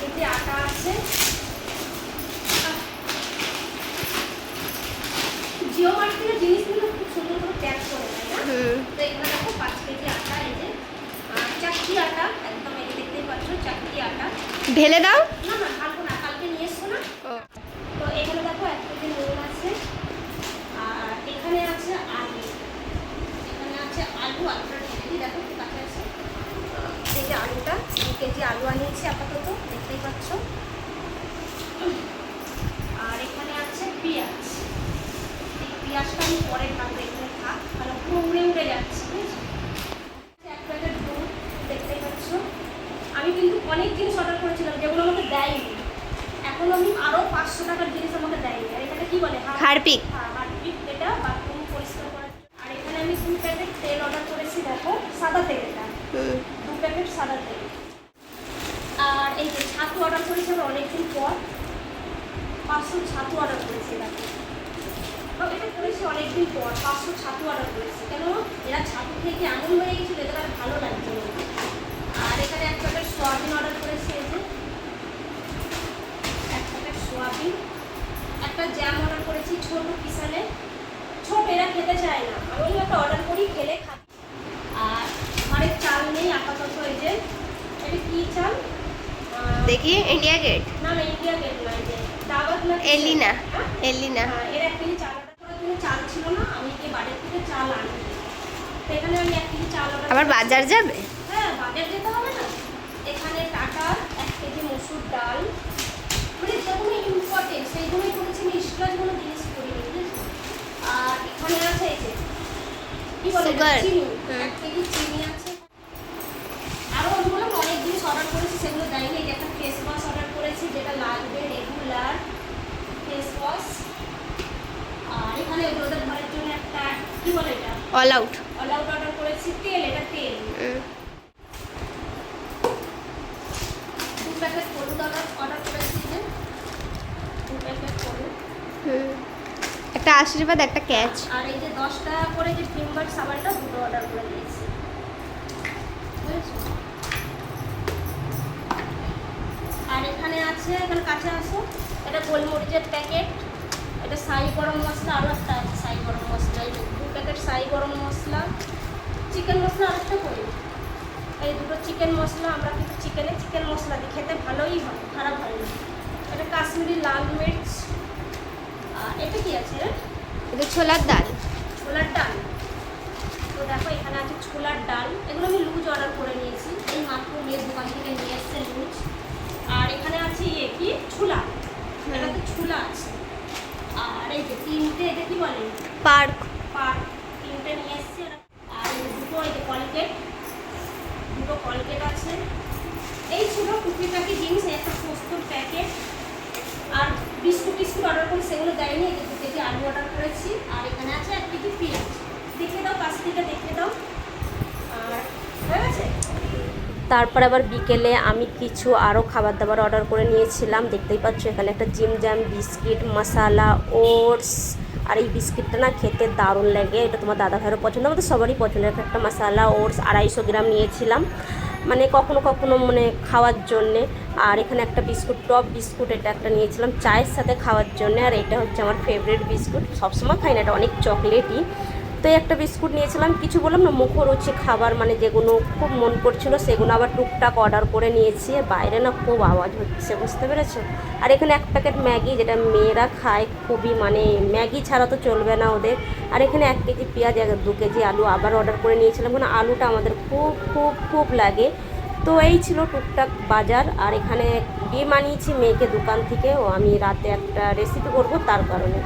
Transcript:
KG আটা আছে। Jio mart থেকে জিনিসগুলো খুব সুন্দর করে প্যাক করে দেয় না? তো এখানে দেখো পাঁচ কেজি আটা এই যে চারটি আটা একদম এই যে দেখতেই পাচ্ছ চারটি আটা। ঢেলে দাও। না না কালকে না কালকে নিয়ে এসছো না। তো এখানে দেখো এক কেজি নুন আছে আর এখানে আছে আলু। এখানে আছে আলু আলুটা ঢেলে দিই দেখো এই যে আলুটা দু কেজি আলু আনিয়েছি আপাতত দেখতেই পাচ্ছ। আর এখানে আছে পেঁয়াজ। এই পেঁয়াজটা আমি পরে ঢালবো এখানে থাক। তাহলে পুরো উড়ে উড়ে যাচ্ছে বুঝেছ? এক প্যাকেট দুধ দেখতেই পাচ্ছ। আমি কিন্তু অনেক জিনিস অর্ডার করেছিলাম যেগুলো আমাকে দেয়নি। এখন আমি আরও পাঁচশো টাকার জিনিস আমাকে দেয়নি। আর এটাকে কি বলে? হারপিক। হ্যাঁ, হারপিক এটা বাথরুম পরিষ্কার করার আর এখানে আমি দু প্যাকেট তেল অর্ডার করেছি দেখো সাদা তেল এটা হুম দু প্যাকেট সাদা তেল আর এই যে ছাতু অর্ডার করেছি আমি অনেকদিন পর। পাঁচশো ছাতু অর্ডার করেছি তো এটা করেছি অনেকদিন পর, পাঁচশো ছাতু অর্ডার করেছি। কেন এরা ছাতু খেয়ে কি এমন হয়ে গেছিল, এদের আর ভালো লাগছে আর এখানে এক প্যাকেট সোয়াবিন অর্ডার করেছি এই যে। এক প্যাকেট সোয়াবিন। একটা জ্যাম অর্ডার করেছি ছোট পিসালে ছোট এরা খেতে চায় না। আমি একটা অর্ডার করি, খেলে ঘরের চাল নেই আপাতত এই যে এটা কি চাল? দেখি ইন্ডিয়া গেট না না ইন্ডিয়া গেট না যে দাওয়াত না এলিনা হ্যাঁ? এলিনা। হ্যাঁ, এর এক চাল অর্ডার চাল ছিল না আমি গিয়ে বাজার থেকে চাল আনি এখানে আমি এক কেজি চাল আবার বাজার যাবে? হ্যাঁ বাজার যেতে হবে না। এখানে টাটা এক কেজি মসুর ডাল। মানে যেগুলো ইম্পর্টেন্ট করেছি আমি এক্সট্রা কোনো জিনিস করিনি বুঝেছ? আর এখানে আছে এই যে কি বলে চিনি। এক কেজি চিনি আছে আরও অনেক জিনিস অর্ডার করেছি সেগুলো এই যে একটা ফেস ওয়াশ অর্ডার করেছি যেটা লাগবে রেগুলার ফেস ওয়াশ আর এখানে ওদের ঘরের জন্য একটা কি বলে এটা? All out all out order করেছি তেল এটা তেল। দু প্যাকেট হলুদ অর্ডার অর্ডার করেছি যে। দু প্যাকেট হলুদ। একটা আশীর্বাদ একটা ক্যাচ আর এই যে দশ টাকা করে যে ফিম্বার সাবানটা দুটো অর্ডার করে দিয়েছি বুঝেছ? আর এখানে আছে এখানে কাছে আসো। এটা গোলমরিচের প্যাকেট এটা সাই গরম মশলা আরও একটা আছে সাই গরম মশলা এই দু প্যাকেট সাই গরম মশলা। চিকেন মশলা আরেকটা করি। এই দুটো চিকেন মশলা আমরা কিন্তু চিকেনে চিকেন মশলা দিই খেতে ভালোই হয় খারাপ হয় না। এটা কাশ্মীরি লাল মির্চ আর এটা কি আছে? এটা ছোলার ডাল। ছোলার ডাল। তো দেখো এখানে আছে ছোলার ডাল। এগুলো আমি লুজ অর্ডার করে নিয়েছি। এই মাত্র মেয়ের দোকান থেকে নিয়ে এসছে লুজ আর এখানে আছে ইয়ে কি ছোলা এটাতে ছোলা আছে আর এই যে তিনটে এটা কি পার্ক। পার তিনটে নিয়ে এসছি আর- আর দুটো এই যে কলগেট দুটো কলগেট আছে। এই ছিল টুকিটাকি জিনিস একটা পোস্তর প্যাকেট। আর বিস্কুট টিস্কুট অর্ডার করি সেগুলো দেয়নি এই দু কেজি আলু অর্ডার করেছি। আর এখানে আছে এক কেজি পেঁয়াজ। দেখে দাও কাছ থেকে দেখে দাও। আর হয়ে গেছে? তারপর আবার বিকেলে আমি কিছু আরও খাবার দাবার অর্ডার করে নিয়েছিলাম। দেখতেই পাচ্ছ এখানে একটা Jim Jam biscuit masala oats আর এই বিস্কিটটা না খেতে দারুণ লাগে। এটা তোমার দাদা ভাইয়েরও পছন্দ। আমাদের সবারই পছন্দের একটা মশালা, ওটস আড়াইশো গ্রাম নিয়েছিলাম। মানে কখনো কখনো মানে খাওয়ার জন্যে। আর এখানে একটা বিস্কুট, টপ বিস্কুট এটা একটা নিয়েছিলাম চায়ের সাথে খাওয়ার জন্য। আর এটা হচ্ছে আমার ফেভারিট বিস্কুট। সবসময় খাই না, এটা অনেক চকলেটই তো একটা বিস্কুট নিয়েছিলাম, কিছু বললাম না মুখরুচি খাবার মানে যেগুলো খুব মন করছিল সেগুলো আবার টুকটাক অর্ডার করে নিয়েছি বাইরে না খুব আওয়াজ হচ্ছে, বুঝতে পেরেছ? আর এখানে এক প্যাকেট ম্যাগি, যেটা মেয়েরা খায় খুবই মানে ম্যাগি ছাড়া তো চলবে না ওদের। আর এখানে এক কেজি পেঁয়াজ, এক, দু কেজি আলু আবার অর্ডার করে নিয়েছিলাম কারণ আলুটা আমাদের খুব খুব খুব লাগে। তো এই ছিল টুকটাক বাজার, আর এখানে ডিম আনিয়েছি মেয়েকে দোকান থেকে, ও আমি রাতে একটা রেসিপি করব, তার কারণে।